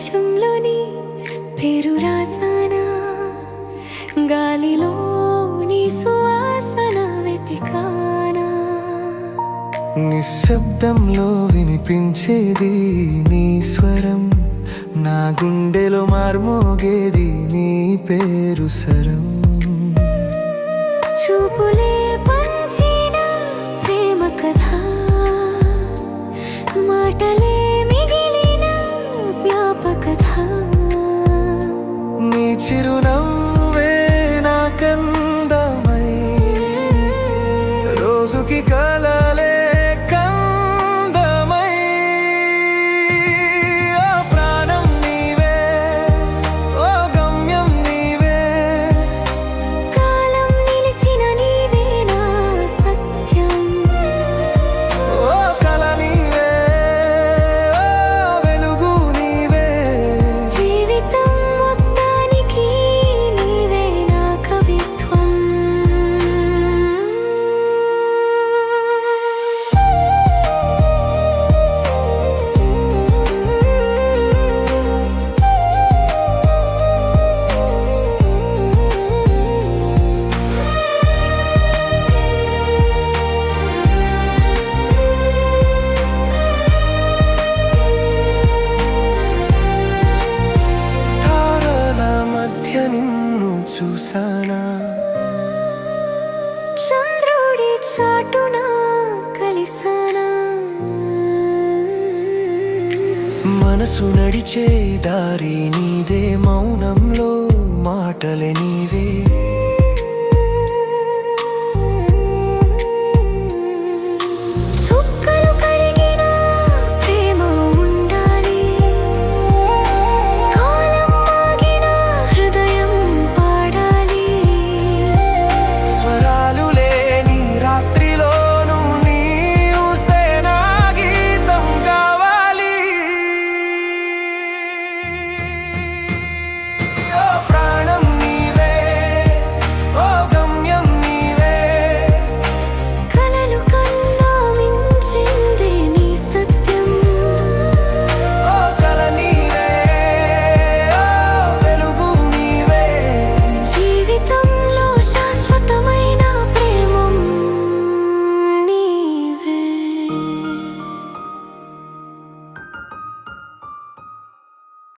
ఆకాశంలోని పేరు రాసానా? గాలిలో సువాసన వెతికానా? నిశ్శబ్దంలో వినిపించేది నీ స్వరం నా గుండెలో మార్మోగేది నీ పేరు సరం. చూపులే చూసానా చంద్రుడి చాటున కలిసానా? మనసు నడిచే దారి నీదే మౌనంలో మాటలే నీవే.